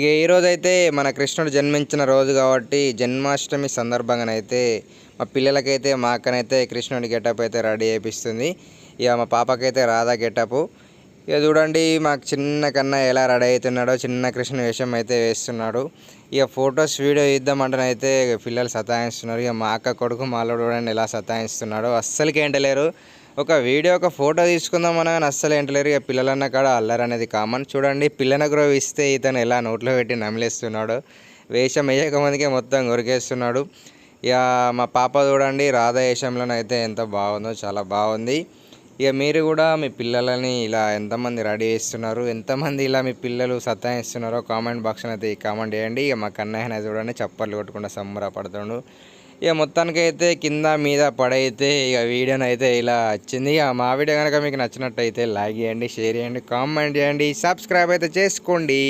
ఇక ఈరోజైతే మన కృష్ణుడు జన్మించిన రోజు కాబట్టి జన్మాష్టమి సందర్భంగానైతే మా పిల్లలకైతే మా అక్కనైతే కృష్ణుడి గెటప్ అయితే రెడీ చేపిస్తుంది. ఇక మా పాపకైతే రాధా గెటప్. ఇక చూడండి మాకు చిన్న కన్నా ఎలా రెడీ అవుతున్నాడో చిన్న కృష్ణ వేషం అయితే వేస్తున్నాడు. ఇక ఫొటోస్ వీడియో ఇద్దామంటేనైతే పిల్లలు సతాయిస్తున్నారు. ఇక మా అక్క కొడుకు మాలో చూడండి ఎలా సతాయిస్తున్నాడో అస్సలకి ఏంటలేరు. ఒక వీడియో ఒక ఫోటో తీసుకుందాం అని అస్సలు ఏంటలేరు ఇక పిల్లలన్న కాడ అల్లరి అనేది కామన్. చూడండి పిల్లన గ్రోవ్ ఇస్తే ఇతను ఎలా నోట్లో పెట్టి నమిలేస్తున్నాడు. వేషం వేయకమందికే మొత్తం కొరికేస్తున్నాడు ఇక మా పాప చూడండి రాధా వేషంలోనైతే ఎంత బాగుందో చాలా బాగుంది. ఇక మీరు కూడా మీ పిల్లలని ఇలా ఎంతమంది రెడీ చేస్తున్నారు ఎంతమంది ఇలా మీ పిల్లలు సతాయిస్తున్నారో కామెంట్ బాక్స్ అయితే కామెంట్ చేయండి. ఇక మా కన్నయ్య చూడండి చప్పట్లు కొట్టుకుంటూ సంబరపడుతుండు. ఇక మొత్తానికి అయితే కింద మీద పడైతే ఇక వీడియోని అయితే ఇలా వచ్చింది. ఇక మా వీడియో కనుక మీకు నచ్చినట్టయితే లైక్ చేయండి షేర్ చేయండి కామెంట్ చేయండి సబ్స్క్రైబ్ అయితే చేసుకోండి.